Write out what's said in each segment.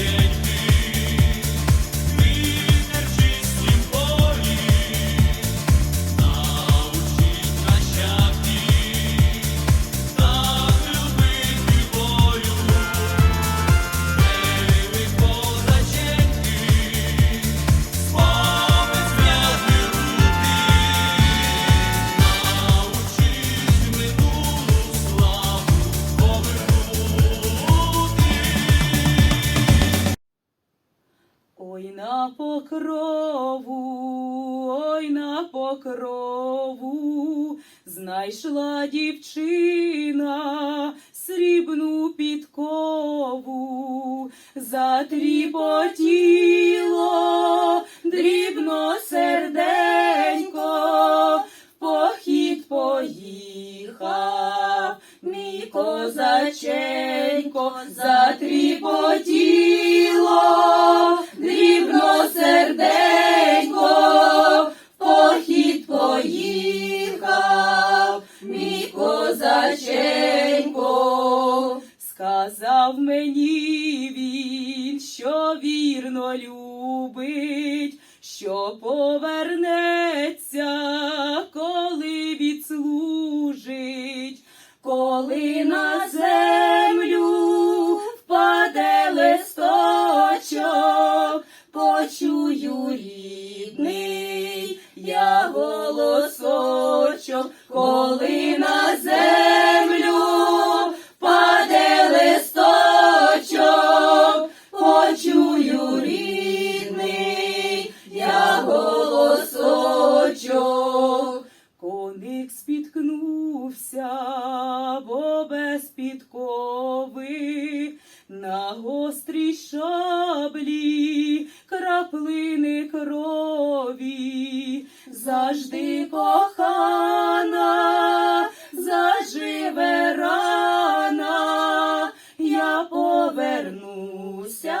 Ой покрову, знайшла дівчина срібну підкову, затріпотіло дрібно серденько, похід поїхав. Мій козаченько. Затріпотіло, дрібно серденько, що вірно любить, що повернеться, коли відслужить. Коли на землю впаде листочок, почую рідний я голосочок, повернуся.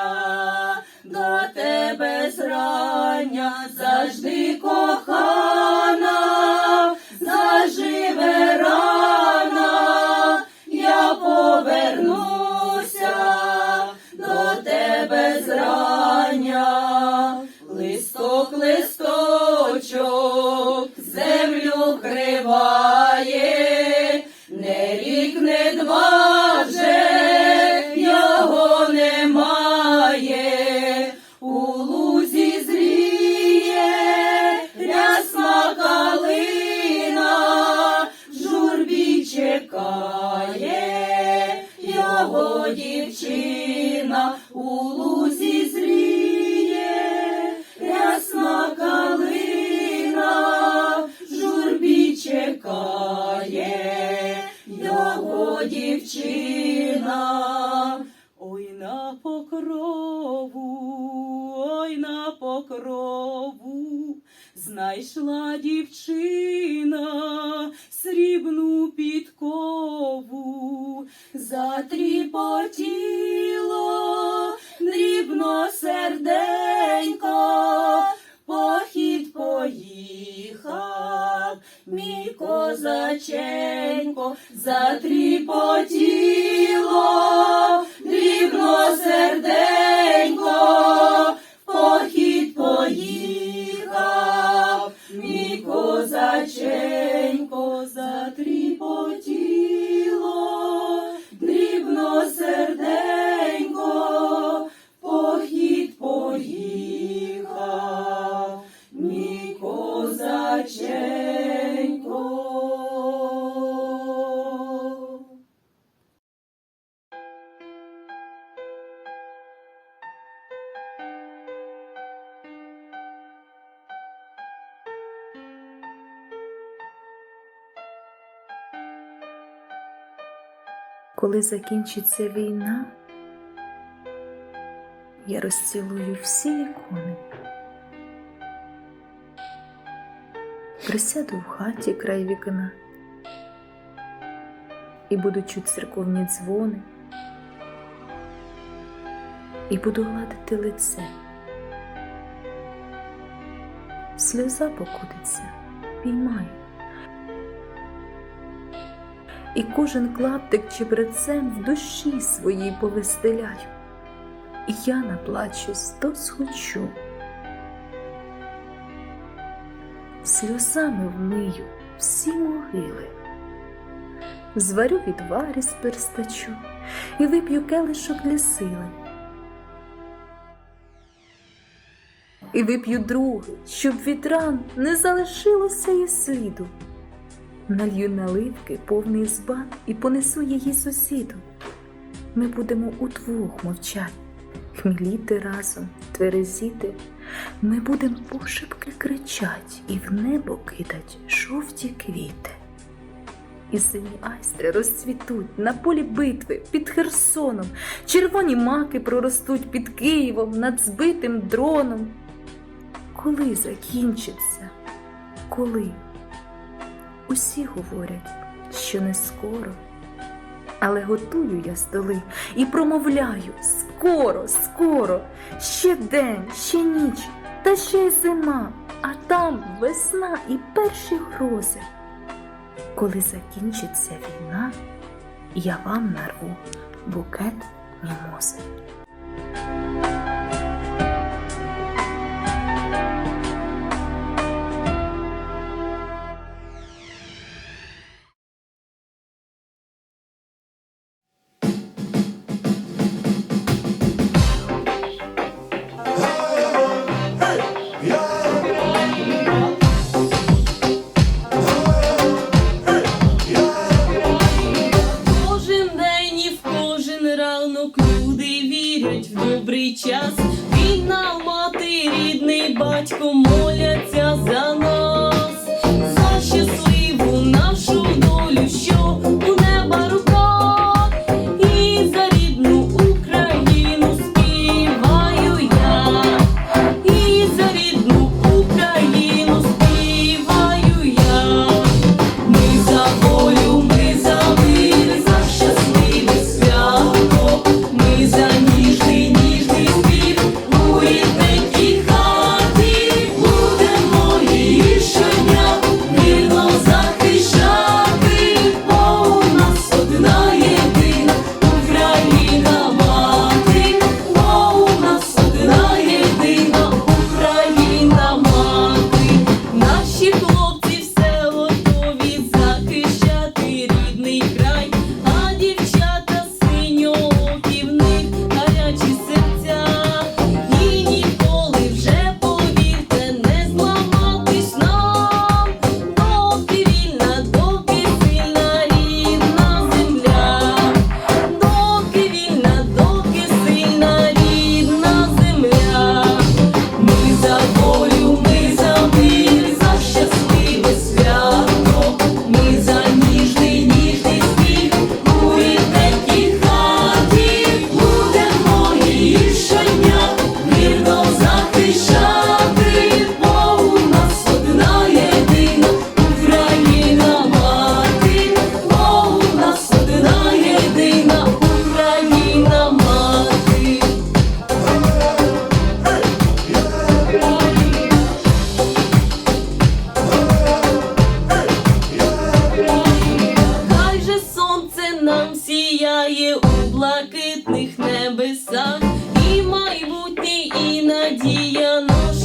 До тебе зрання, завжди кохана, чекає його дівчина, у лузі зріє рясна калина, журбі чекає його дівчина. Ой на покрову, ой на покрову, знайшла дівчина срібну підкову, затріпотіло дрібно серденько, похід поїхав, мій козаченько, затріпотіло дрібно серденько, похід поїхав, мій козаченько, затріпотіло Коли закінчиться війна, я розцілую всі ікони. Присяду в хаті край вікна і буду чуть церковні дзвони, і буду гладити лице. Сльоза покотиться, піймаю. І кожен клаптик чебрецем в душі своїй повистеляю. і я наплачусь, то схочу. Сльозами вмию всі могили, зварю відварі з перстачу і вип'ю келишок для сили. І вип'ю другий, щоб від ран не залишилося і сліду. Налью наливки повний збан і понесу її сусіду. Ми будемо удвох мовчать, хміліти разом, тверезіти. Ми будем пошепки кричать і в небо кидать жовті квіти. І сині айстри розцвітуть на полі битви під Херсоном, червоні маки проростуть під Києвом над збитим дроном. Коли закінчиться? Коли? Усі говорять, що не скоро. Але готую я столи і промовляю скоро, скоро, ще день, ще ніч, та ще й зима, а там весна і перші грози. Коли закінчиться війна, я вам нарву букет мімози. Ранок люди вірять в добрий час. Війна, мати, рідний батько моляться за нас, сяє у блакитних небесах, і майбутнє, і надія наша.